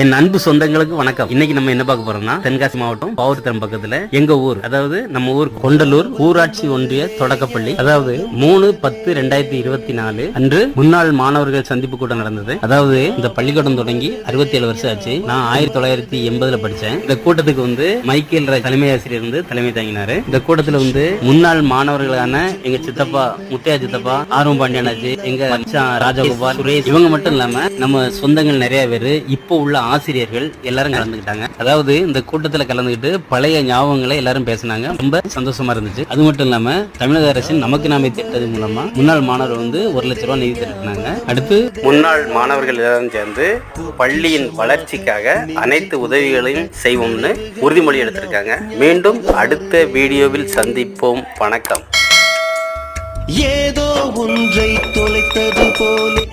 என் அன்பு சொந்தங்களுக்கு வணக்கம். இன்னைக்கு நம்ம என்ன பார்க்க போறோம்னா தென்காசி மாவட்டம் பாவூர்த்தரம் பக்கத்துல எங்க ஊர்? அதாவது நம்ம ஊர் கொண்டலூர் ஊராட்சி ஒன்றிய தொடக்கப்பள்ளி. அதாவது மூணு பத்து ரெண்டாயிரத்தி இருபத்தி நாலு அன்று முன்னாள் மாணவர்கள் சந்திப்பு கூட்டம் நடந்தது. அதாவது இந்த பள்ளிக்கூடம் தொடங்கி அறுபத்தி ஏழு வருஷம் ஆச்சு. நான் ஆயிரத்தி தொள்ளாயிரத்தி எண்பதுல படிச்சேன். இந்த கூட்டத்துக்கு வந்து மைக்கேல் தலைமை ஆசிரியர் வந்து தலைமை தாங்கினாரு. இந்த கூட்டத்துல வந்து முன்னாள் மாணவர்களான எங்க சித்தப்பா முத்தையா சித்தப்பா ஆர்வம் பாண்டியனாச்சு எங்க ராஜகோபால் சுரேஷ் இவங்க மட்டும் இல்லாம நம்ம சொந்தங்கள் நிறைய பேர் இப்போ உள்ள ஆசிரியர்கள் எல்லாரும் கலந்துக்கிட்டாங்க. அதாவது இந்த கூட்டத்துல கலந்துக்கிட்டு பழைய ஞாபகங்களை எல்லாரும் பேசினாங்க. ரொம்ப சந்தோஷமா இருந்துச்சு. அது மட்டும் இல்லாம தமிழக அரசின் நமக்கு நாமே திட்டது மூலமா முன்னாள் மாணவர் வந்து ஒரு லட்ச ரூபாய் நிதி திரட்டினாங்க. அடுத்து முன்னாள் மாணவர்கள் எல்லாரும் சேர்ந்து பள்ளியின் வளர்ச்சிக்காக அனைத்து உதவிகளையும் செய்வோம்னு உறுதிமொழி எடுத்திருக்காங்க. மீண்டும் அடுத்த வீடியோவில் சந்திப்போம். வணக்கம். ஏதோ ஒன்றை தொலைத்தது போலே.